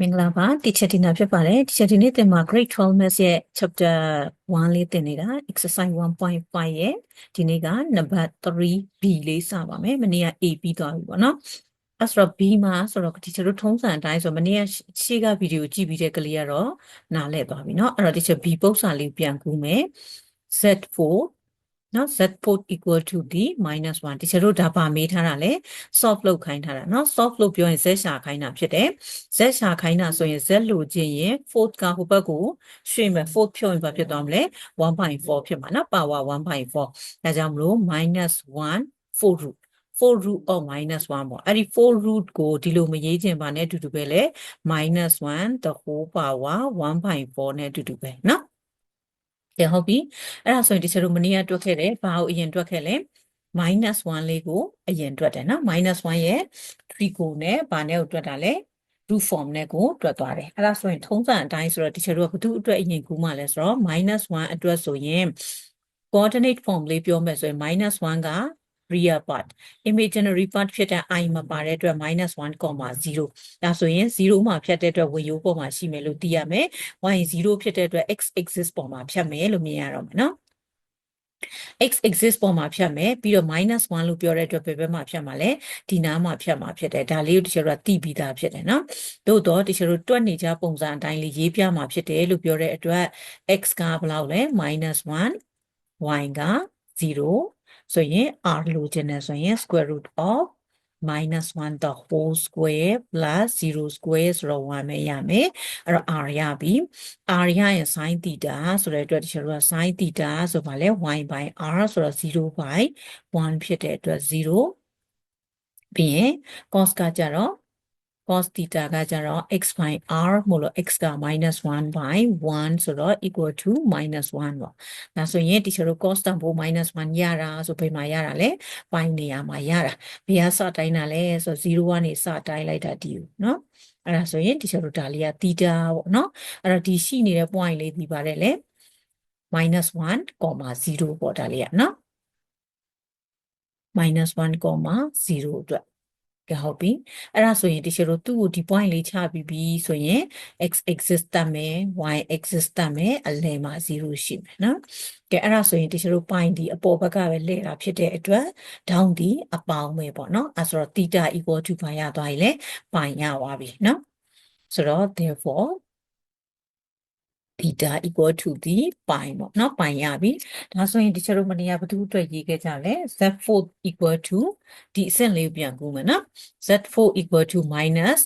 မင်္ဂလာပါ teacher Tina ဖြစ်ပါတယ် teacher ဒီနေ့သင်မှာ grade 12 maths ရဲ့ chapter 1လေးသင်နေတာ exercise 1.5ရဲ့ဒီနေ့က number 3b လေးစပါမယ်မနေ့က a ပြီးသွားပြီပေါ့နော်အဲ့ဆိုတော့ b မှာဆိုတော့ teacher တို့ထုံးစံအတိုင်းဆိုမနေ့ကရှေ့ကဗီဒီယိုကြည့်ပြီးတဲ့ကလေးကတော့နားလည်သွားပြီเนาะအဲ့တော့ teacher b ပု္ပ္ပစာလေးပြန်ကူးမယ် z4 နော် z port equal to the minus 1တချို့တို့ဒါပါမေးထားတာလေ solve လုပ်ခိုင်းထားတာနော် solve လုပ်ပြောရင် z ရှာခိုင်းတာဖြစ်တယ် z ရှာခိုင်းတာဆိုရင် z လိုချင်ရင် fourth ကဟိုဘက်ကိုရွှေ့မယ် fourth ဖြုတ်ရင်ဘာဖြစ်သွားမလဲ1.4ဖြစ်မှာနော် power 1.4ဒါကြောင့်မလို့ minus 1 4 root 4 root of minus 1ပေါ့အဲ့ဒီ4 root ကိုဒီလိုမရေးချင်ပါနဲ့အတူတူပဲလေ minus 1 the whole power 1.4နဲ့အတူတူပဲနော် ကဲဟုတ်ပြီအဲ့ဒါဆိုရင်ဒီချက်တို့မနေ့ကတွက်ခဲ့တယ်ဘာကိုအရင်တွက်ခဲ့လဲ minus 1လေးကိုအရင်တွက်တယ်နော် minus 1ရဲ့3ကိုနဲ့ဘာနဲ့ကိုတွက်တာလဲ root form နဲ့ကိုတွက်သွားတယ်အဲ့ဒါဆိုရင်ထုံးစံအတိုင်းဆိုတော့ဒီချက်တို့ကဘသူအတွက်အရင်ကူးမှလဲဆိုတော့ minus 1အတွက်ဆိုရင် coordinate form လေးပြောမယ်ဆိုရင် minus 1က real part imaginary part ဖြစ်တဲ့ i မပါတဲ့အတွက် -1, 0 ဒါဆိုရင်0မှာဖြတ်တဲ့အတွက်ဝင်ရိုးပေါ်မှာရှိမယ်လို့သိရမယ် y 0ဖြစ်တဲ့အတွက် x axis ပေါ်မှာဖြတ်မယ်လို့မြင်ရတော့မယ်နော် x axis ပေါ်မှာဖြတ်မယ်ပြီးတော့ -1 လို့ပြောတဲ့အတွက်ဘယ်ဘက်မှာဖြတ်မှာလဲဒီနားမှာဖြတ်မှာဖြစ်တယ်ဒါလေးကိုတချို့ကသိပြီးသားဖြစ်တယ်နော်သို့တော့တချို့တွက်နေကြပုံစံအတိုင်းလေးရေးပြမှာဖြစ်တယ်လို့ပြောတဲ့အတွက် x ကဘယ်လောက်လဲ -1 y က0 ဆိုရင် r လိုချင်တယ်ဆိုရင် square root of minus 1 the whole square plus 0 square ဆိုတော့1ပဲရမယ်အဲ့တော့ r ရပြီ r ရရင် sin theta ဆိုတဲ့အတွက်တချို့က sin theta ဆိုပါလဲ y by r ဆိုတော့0 by 1ဖြစ်တဲ့အတွက်0ပြီးရင် cos ကကြတော့ cos theta ကကြတော့ x by r မို့လို့ x က -1 by 1ဆိုတော့ equal to -1 ပေါ့။ဒါဆိုရင်တချို့တို့ cos တန်ဖိုး -1 ရတာဆိုဘယ်မှာရတာလဲ။ pi နေရာမှာရတာ။ဘယ်ကစတိုင်းတာလဲဆိုတော့0ကနေစတိုင်းလိုက်တာဒီကိုနော်။အဲ့ဒါဆိုရင်တချို့တို့ဒါလေးက theta ပေါ့နော်။အဲ့တော့ဒီရှိနေတဲ့ point လေးဒီပါတယ်လေ။ -1, 0ပေါ့ဒါလေးကနော်။ -1, 0အတွက် ကဲဟုတ်ပြီအဲ့ဒါဆိုရင်တချို့တို့သူ့ကိုဒီ point လေးချပြီးပြီဆိုရင် x axis တက်မယ် y axis တက်မယ်အလယ်မှာ0ရှိမယ်နော်ကဲအဲ့ဒါဆိုရင်တချို့တို့ point ဒီအပေါ်ဘက်ကပဲလဲတာဖြစ်တဲ့အတွက် down ဒီအပေါင်းပဲပေါ့နော်အဲ့ဆိုတော့ theta equal to ဘာရသွားပြီလဲ pi ရသွားပြီနော်ဆိုတော့ therefore theta equal to the pi ပေါ့เนาะ pi ရပြီဒါဆိုရင်ဒီချက်တို့မနေရဘသူအတွက်ရေးခဲ့ကြလဲ z4 equal to ဒီအဆင့်လေးပြန်ကူးမယ်เนาะ z4 equal to minus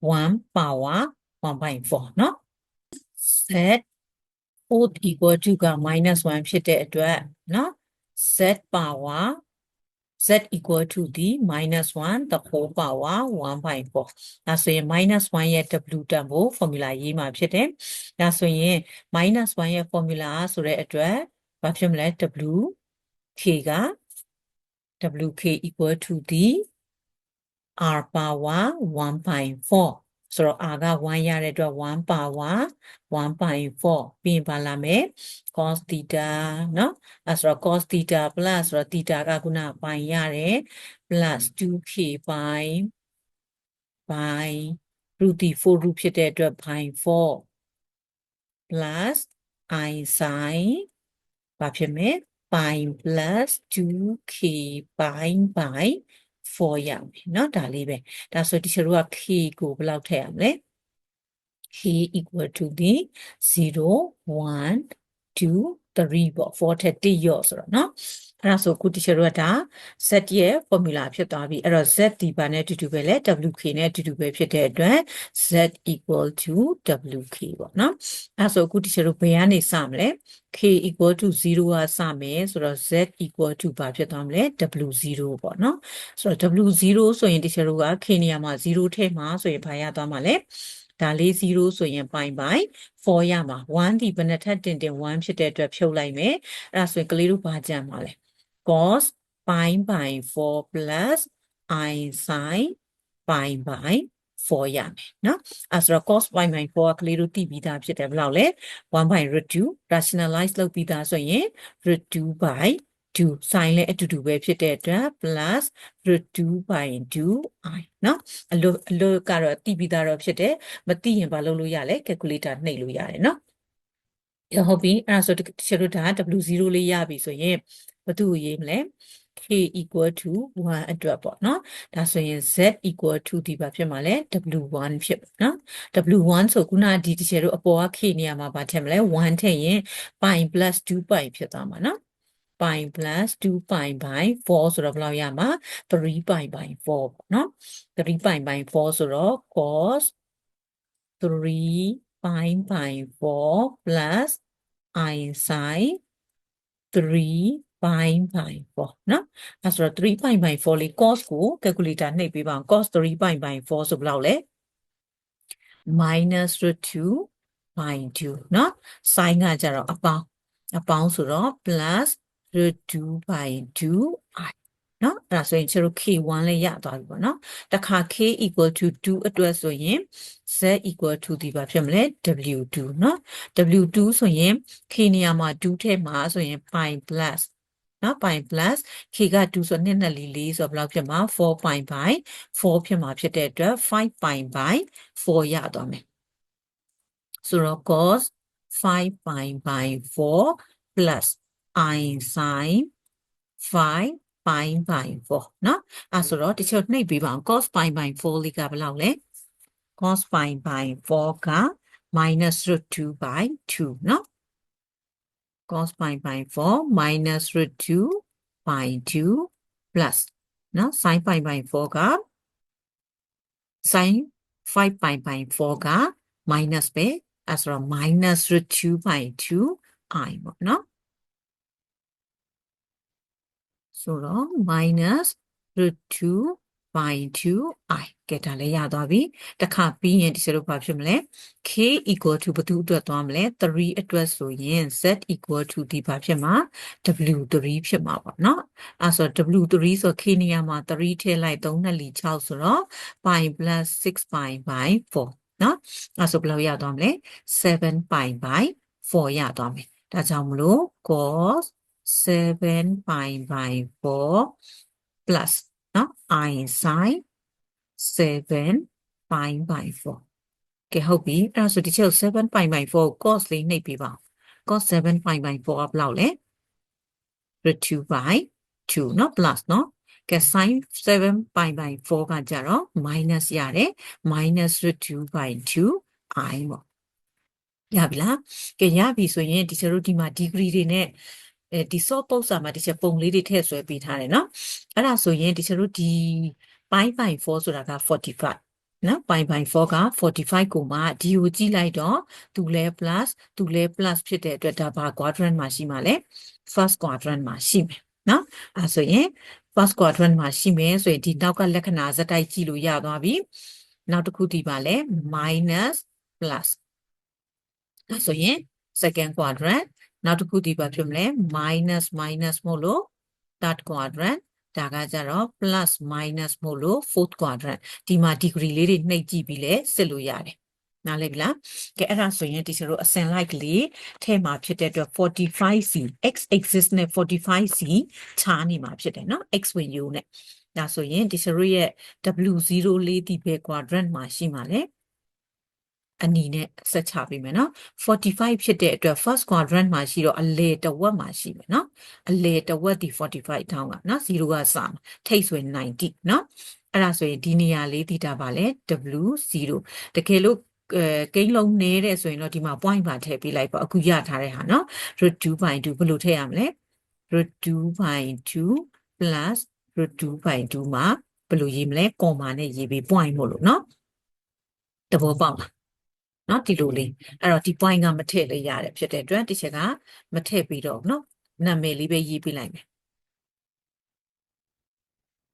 1 power 1.4เนาะ z4 equal to က minus 1ဖြစ်တဲ့အတွက်เนาะ z power z equal to the minus 1 the whole power 1.4ဒါဆိုရင် minus 1ရဲ့ w တန်ဖို့ formula ရေးမှာဖြစ်တယ်ဒါဆိုရင် minus 1ရဲ့ formula ဆိုတဲ့အတွက်ဘာဖြစ်မလဲ w k က wk equal to the r power 1.4 ဆိုတော့ r က1ရတဲ့အတွက်1 power 1.4ပြီးရင်ပါလာမယ် cos theta เนาะအဲဆိုတော့ cos theta plus ဆိုတော့ theta ကခုနပိုင်းရတယ် plus 2k by by root 4 root ဖြစ်တဲ့အတွက် by 4 plus i sin ဘာဖြစ်မလဲ pi plus 2k pi by 4ရမယ်เนาะဒါလေးပဲဒါဆိုဒီချတို့က k ကိုဘယ်လောက်ထည့်ရမလဲ k equal to the 0 1 2 3ပေါ့4ထက်1ရော့ဆိုတော့เนาะအဲ့ဒါဆိုခုတချို့ကဒါ z ရဲ့ formula ဖြစ်သွားပြီအဲ့တော့ z ဒီပါနဲ့အတူတူပဲလေ wk နဲ့အတူတူပဲဖြစ်တဲ့အတွက် z equal to wk ပေါ့နော်အဲ့ဆိုအခုတချို့ဘယ်ကနေစမလဲ k equal to 0ကစမယ်ဆိုတော့ z equal to ဘာဖြစ်သွားမလဲ w0 ပေါ့နော်ဆိုတော့ w0 ဆိုရင်တချို့က k နေရာမှာ0ထည့်မှာဆိုရင်ဘာရသွားမှာလဲ ဒါလေး0ဆိုရင်ပိုင်းပိုင်း4ရမှာ1ဒီဘယ်နှထပ်တင်တင်1ဖြစ်တဲ့အတွက်ဖြုတ်လိုက်မယ်အဲ့ဒါဆိုရင်ကလေးတို့ဘာကြံမှာလဲ cos pi by 4 plus i sin pi by 4ရမယ်နော်အဲဆိုတော့ cos pi by 4ကလေးတို့သိပြီးသားဖြစ်တယ်ဘယ်လောက်လဲ1 by root 2 rationalize လုပ်ပြီးသားဆိုရင် root 2 by 2 sin လည်းအတူတူပဲဖြစ်တဲ့အတွက် plus root 2 by 2 i เนาะအလို့အလို့ကတော့တိပြီးသားတော့ဖြစ်တယ်မသိရင်ဘာလုပ်လို့ရလဲ calculator နှိပ်လို့ရတယ်เนาะရဟုတ်ပြီအဲ့ဒါဆိုတချို့ဒါ w0 လေးရပြီဆိုရင်ဘာသူ့ကိုရေးမလဲ k equal to 1အတွက်ပေါ့နော်ဒါဆိုရင် z equal to ဒီပါဖြစ်မှာလဲ w1 ဖြစ်ပေါ့နော် w1 ဆိုခုနကဒီတစ်ချက်တို့အပေါ်က k နေရာမှာဗာထည့်မလဲ1ထည့်ရင် pi plus 2 pi ဖြစ်သွားမှာနော် pi plus 2 pi by 4ဆိုတော့ဘယ်လောက်ရမှာ3 pi by 4ပေါ့နော်3 pi by 4ဆိုတော့ cos 3 pi by 4 plus i sin 3 pi by 4เนาะအဲဆိုတော့3 pi by 4လေး cos ကို calculator နှိပ်ပေးပါအောင် cos 3 pi by 4ဆိုဘယ်လောက်လဲ minus root 2 by 2เนาะ sin ကကြတော့အပေါင်းအပေါင်းဆိုတော့ plus root 2 by 2i เนาะအဲ့ဒါဆိုရင်ကျတို့ k1 လေးရသွားပြီပေါ့เนาะတခါ k equal to 2အတွက်ဆိုရင် z equal to ဒီပါဖြစ်မလဲ w2 เนาะ w2 ဆိုရင် k နေရာမှာ2ထည့်မှာဆိုရင် pi plus နော် pi plus k က2ဆို2နဲ့4 4ဆိုတော့ဘယ်လောက်ဖြစ်မှာ4 pi by 4ဖြစ်မှာဖြစ်တဲ့အတွက်5 pi by 4ရသွားမယ်ဆိုတော့ cos 5 pi by 4 plus i sin 5 pi by 4နော်အဲဆိုတော့တချို့နှိပ်ပေးပါအောင် cos pi by 4လေးကဘယ်လောက်လဲ cos pi by 4က minus root 2 by 2နော် cos pi by 4 minus root 2 by 2 plus နော် sin pi by 4က sin 5 pi by 4က minus ပဲအဲဆိုတော့ minus root 2 by 2 i ပေါ့နော် ဆိုတော့ minus root 2 by 2i ကဲဒါလည်းရသွားပြီတခါပြီးရင်ဒီစလို့ဘာဖြစ်မလဲ k equal to ဘယ်သူအတွက်သွားမလဲ3အတွက်ဆိုရင် z equal to ဒီဘာဖြစ်မှာ w3 ဖြစ်မှာပေါ့နော်အဲဆို w3 ဆို k နေရာမှာ3ထည့်လိုက်3နဲ့လီ6ဆိုတော့ pi plus 6 pi by 4နော်အဲဆိုဘယ်လောက်ရသွားမလဲ7 pi by 4ရသွားမယ်ဒါကြောင့်မလို့ cos 7 pi by 4 plus နော် i sin 7 pi by 4ကဲဟုတ်ပြီအဲ့ဒါဆိုဒီချက်7 pi by 4 cos လေးနှိပ်ပြပါဦး cos 7 pi by 4ကဘယ်လောက်လဲ root 2 by 2เนาะ plus เนาะကဲ sin 7 pi by 4ကကြတော့ minus ရတယ် minus root 2 by 2 i ပေါ့ရပြီလားကဲရပြီဆိုရင်ဒီချက်တို့ဒီမှာ degree တွေနဲ့ အဲဒီ short post မှာ teacher ပုံလေးတွေထည့်ဆွဲပေးထားတယ်နော်အဲ့ဒါဆိုရင် teacher တို့ဒီ pi by 4ဆိုတာက45နော် pi by 4က45ကိုမှဒီကိုကြည့်လိုက်တော့သူလဲ plus သူလဲ plus ဖြစ်တဲ့အတွက်ဒါဘာ quadrant မှာရှိမှာလဲ first quadrant မှာရှိမယ်နော်အဲဆိုရင် first quadrant မှာရှိမယ်ဆိုရင်ဒီနောက်ကလက္ခဏာဇက်တိုက်ကြည့်လို့ရသွားပြီနောက်တစ်ခုဒီပါလဲ minus plus အဲဆိုရင် second quadrant နောက်တစ်ခုဒီပါဖြစ်မလဲ minus minus မို့လို့ third quadrant ဒါကကြတော့ plus minus မို့လို့ fourth quadrant ဒီမှာ degree လေးတွေနှိပ်ကြည့်ပြီးလဲစစ်လို့ရတယ်နားလည်ပြီလားကဲအဲ့ဒါဆိုရင်ဒီတို့အစင်လိုက်ကလေးထဲမှာဖြစ်တဲ့အတွက် 45c x axis နဲ့ 45c ခြားနေမှာဖြစ်တယ်เนาะ x ဝင်ယူနဲ့ဒါဆိုရင်ဒီတို့ရဲ့ w0 လေးဒီဘယ် quadrant မှာရှိမှာလဲ အနီနဲ့ဆက်ချပေးမယ်နော်45ဖြစ်တဲ့အတွက် first quadrant မှာရှိတော့အလေတဝက်မှာရှိမယ်နော်အလေတဝက်ဒီ45ထောင်းကနော်0ကစမှာထိတ်ဆိုရင်90နော်အဲ့ဒါဆိုရင်ဒီနေရာလေးသီတာပါလဲ w0 တကယ်လို့အဲကိန်းလုံးနေတဲ့ဆိုရင်တော့ဒီမှာ point ပါထည့်ပေးလိုက်ပါအခုရထားတဲ့ဟာနော် root 2 by 2ဘယ်လိုထည့်ရမလဲ root 2 by 2 plus root 2 by 2မှာဘယ်လိုရေးမလဲ comma နဲ့ရေးပြီး point မို့လို့နော်တဘောပေါက်လား နော်ဒီလိုလေးအဲ့တော့ဒီ point ကမထည့်လို့ရတယ်ဖြစ်တဲ့အတွက်ဒီချက်ကမထည့်ပြီးတော့နော်နာမည်လေးပဲရေးပြလိုက်မယ်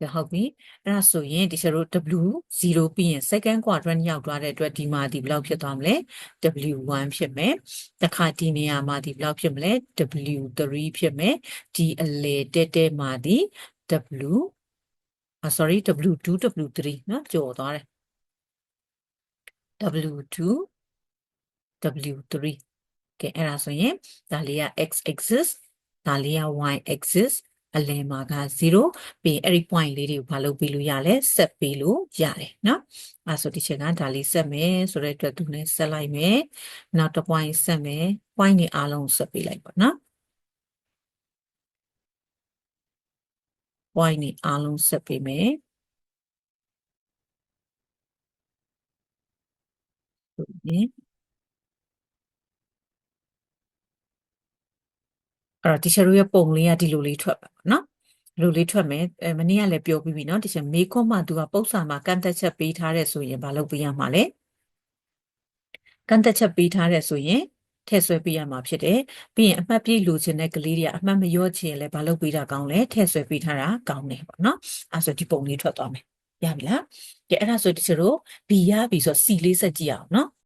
ရဟုတ်ပြီအဲ့ဒါဆိုရင်ဒီချက်တို့ W0 ပြီးရင် second quadrant ရောက်သွားတဲ့အတွက်ဒီမှာဒီဘယ်လောက်ဖြစ်သွားမလဲ W1 ဖြစ်မယ်တခါဒီနေရာမှာဒီဘယ်လောက်ဖြစ်မလဲ W3 ဖြစ်မယ်ဒီအလေတက်တက်မှာဒီ W อ่า sorry W2 W3 เนาะကြော်သွားတယ် W2 W3 ကဲအဲ့ဒါဆိုရင်ဒါလေးက x axis ဒါလေးက y axis အလယ်မှာက0ပြီးရင်အဲ့ဒီ point လေးတွေကိုဘာလုပ်ပေးလို့ရလဲဆက်ပေးလို့ရတယ်เนาะအဲဆိုဒီချက်ကဒါလေးဆက်မယ်ဆိုတဲ့အတွက်သူနဲ့ဆက်လိုက်မယ်နောက်တစ် point ဆက်မယ် point တွေအားလုံးဆက်ပေးလိုက်ပါเนาะ point တွေအားလုံးဆက်ပေးမယ်ဆိုရင် အဲ့တော့ teacher တို့ရဲ့ပုံလေးကဒီလိုလေးထွက်ပါပေါ့နော်ဒီလိုလေးထွက်မယ်အဲမနေ့ကလည်းပြောပြီးပြီနော် teacher မေခွန်းမှသူကပု္ပ္ပာမှာကန့်သက်ချက်ပေးထားတဲ့ဆိုရင်မလုပ်ပေးရမှာလဲကန့်သက်ချက်ပေးထားတဲ့ဆိုရင်ထည့်ဆွဲပေးရမှာဖြစ်တယ်ပြီးရင်အမှတ်ပြည့်လိုချင်တဲ့ကလေးတွေကအမှတ်မလျော့ချင်လည်းမလုပ်ပေးတာကောင်းလဲထည့်ဆွဲပေးထားတာကောင်းတယ်ပေါ့နော်အဲဆိုဒီပုံလေးထွက်သွားမယ်ရပြီလားကဲအဲ့ဒါဆို teacher တို့ B ရပြီဆိုတော့ C လေးဆက်ကြည့်အောင်နော်